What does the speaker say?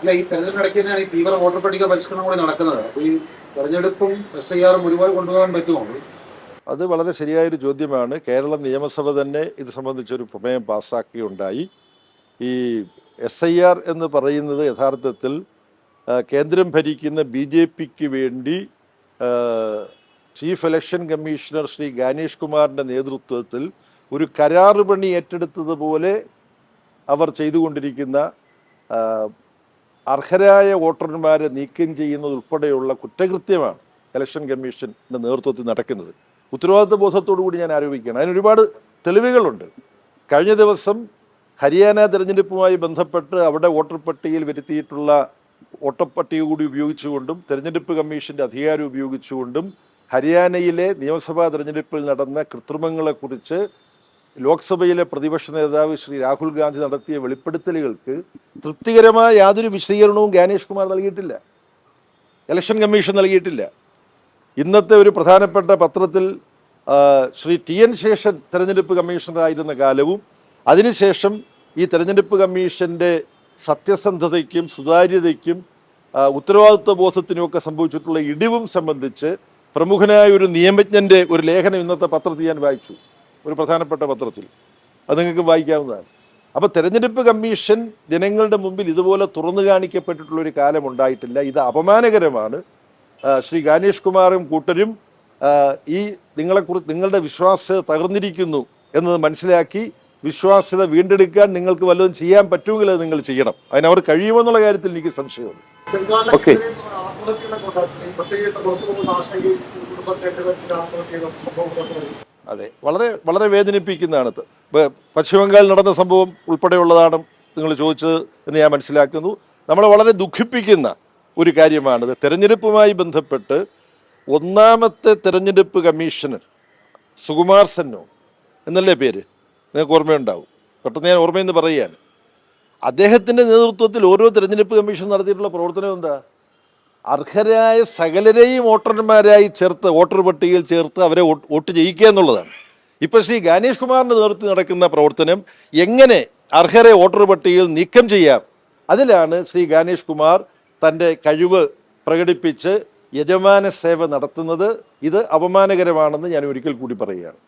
അല്ല ഈ തെരഞ്ഞെടുപ്പ് ഇടയ്ക്ക് തന്നെയാണ് ഈ തീവ്ര വോട്ടർ പട്ടിക പരിഷ്കരണം കൂടി നടക്കുന്നത്. ഈ തെരഞ്ഞെടുപ്പും എസ് ഐ ആറും ഒരുപാട് കൊണ്ടുപോകാൻ പറ്റുമോ? അത് വളരെ ശരിയായൊരു ചോദ്യമാണ്. കേരള നിയമസഭ തന്നെ ഇത് സംബന്ധിച്ചൊരു പ്രമേയം പാസ്സാക്കിയുണ്ടായി ഈ എസ് ഐ ആർ എന്ന് പറയുന്നത് യഥാർത്ഥത്തിൽ കേന്ദ്രം ഭരിക്കുന്ന ബി ജെ പിക്ക് വേണ്ടി chief election commissioner Shri Gyanesh കുമാറിന്റെ നേതൃത്വത്തിൽ ഒരു കരാറ് പണി ഏറ്റെടുത്തതുപോലെ അവർ ചെയ്തുകൊണ്ടിരിക്കുന്ന അർഹരായ വോട്ടർമാരെ നീക്കം ചെയ്യുന്നത് ഉൾപ്പെടെയുള്ള കുറ്റകൃത്യമാണ് ഇലക്ഷൻ കമ്മീഷന്റെ നേതൃത്വത്തിൽ നടക്കുന്നത്. ഉത്തരവാദിത്വ ബോധത്തോടു കൂടി ഞാൻ ആരോപിക്കുകയാണ്. അതിന് ഒരുപാട് തെളിവുകളുണ്ട്. കഴിഞ്ഞ ദിവസം ഹരിയാന തെരഞ്ഞെടുപ്പുമായി ബന്ധപ്പെട്ട് അവിടെ വോട്ടർ പട്ടികയിൽ വരുത്തിയിട്ടുള്ള വോട്ടർ പട്ടിക കൂടി ഉപയോഗിച്ചുകൊണ്ടും തെരഞ്ഞെടുപ്പ് കമ്മീഷന്റെ അധികാരം ഉപയോഗിച്ചുകൊണ്ടും ഹരിയാനയിലെ നിയമസഭാ തെരഞ്ഞെടുപ്പിൽ നടന്ന കൃത്രിമങ്ങളെക്കുറിച്ച് ലോക്സഭയിലെ പ്രതിപക്ഷ നേതാവ് ശ്രീ രാഹുൽ ഗാന്ധി നടത്തിയ വെളിപ്പെടുത്തലുകൾക്ക് തൃപ്തികരമായ യാതൊരു വിശദീകരണവും ഗാനേഷ് കുമാർ നൽകിയിട്ടില്ല. ഇലക്ഷൻ കമ്മീഷൻ നൽകിയിട്ടില്ല. ഇന്നത്തെ ഒരു പ്രധാനപ്പെട്ട പത്രത്തിൽ ശ്രീ ടി എൻ ശേഷൻ തെരഞ്ഞെടുപ്പ് കമ്മീഷണറായിരുന്ന കാലവും അതിനുശേഷം ഈ തെരഞ്ഞെടുപ്പ് കമ്മീഷന്റെ സത്യസന്ധതയ്ക്കും സുതാര്യതയ്ക്കും ഉത്തരവാദിത്വ ബോധത്തിനുമൊക്കെ സംഭവിച്ചിട്ടുള്ള ഇടിവും സംബന്ധിച്ച് പ്രമുഖനായ ഒരു നിയമജ്ഞന്റെ ഒരു ലേഖനം ഇന്നത്തെ പത്രത്തിൽ ഞാൻ വായിച്ചു. ഒരു പ്രധാനപ്പെട്ട പത്രത്തിൽ. അത് നിങ്ങൾക്ക് വായിക്കാവുന്നതാണ്. അപ്പോൾ തെരഞ്ഞെടുപ്പ് കമ്മീഷൻ ജനങ്ങളുടെ മുമ്പിൽ ഇതുപോലെ തുറന്നു കാണിക്കപ്പെട്ടിട്ടുള്ള ഒരു കാലം ഉണ്ടായിട്ടില്ല. ഇത് അപമാനകരമാണ്. ശ്രീ ഗാനേഷ് കുമാറും കൂട്ടരും ഈ നിങ്ങളെക്കുറിച്ച് നിങ്ങളുടെ വിശ്വാസ്യത തകർന്നിരിക്കുന്നു എന്നത് മനസ്സിലാക്കി വിശ്വാസ്യത വീണ്ടെടുക്കാൻ നിങ്ങൾക്ക് വല്ലതും ചെയ്യാൻ പറ്റുമെങ്കിൽ അത് നിങ്ങൾ ചെയ്യണം. അതിനവർ കഴിയുമെന്നുള്ള കാര്യത്തിൽ എനിക്ക് സംശയമുണ്ട്. ഓക്കെ. അതെ. വളരെ വളരെ വേദനിപ്പിക്കുന്നതാണ്. പശ്ചിമ ബംഗാളിൽ നടന്ന സംഭവം ഉൾപ്പെടെയുള്ളതാണ് നിങ്ങൾ ചോദിച്ചത് എന്ന് ഞാൻ മനസ്സിലാക്കുന്നു. നമ്മളെ വളരെ ദുഃഖിപ്പിക്കുന്ന ഒരു കാര്യമാണിത്. തെരഞ്ഞെടുപ്പുമായി ബന്ധപ്പെട്ട് ഒന്നാമത്തെ തെരഞ്ഞെടുപ്പ് കമ്മീഷണർ സുകുമാർ സെന്നോ എന്നല്ലേ പേര്? നിങ്ങൾക്ക് ഓർമ്മയുണ്ടാവും. പെട്ടെന്ന് ഞാൻ ഓർമ്മയെന്ന് പറയുകയാണ്. അദ്ദേഹത്തിന്റെ നേതൃത്വത്തിൽ ഓരോ തെരഞ്ഞെടുപ്പ് കമ്മീഷൻ നടത്തിയിട്ടുള്ള പ്രവർത്തനം എന്താ? അർഹരായ സകലരെയും വോട്ടർമാരായി ചേർത്ത് വോട്ടർ പട്ടികയിൽ ചേർത്ത് അവരെ വോട്ട് ജയിക്കുക എന്നുള്ളതാണ് ഇപ്പോൾ ശ്രീ ഗാനേഷ് കുമാറിന്റെ നേതൃത്വത്തിൽ നടക്കുന്ന പ്രവർത്തനം എങ്ങനെ അർഹരെ വോട്ടർ പട്ടികയിൽ നീക്കം ചെയ്യാം? അതിലാണ് ശ്രീ ഗാനേഷ് കുമാർ തന്റെ കഴിവ് പ്രകടിപ്പിച്ച് യജമാന സേവ നടത്തുന്നത്. ഇത് അപമാനകരമാണെന്ന് ഞാൻ ഒരിക്കൽ കൂടി പറയുകയാണ്.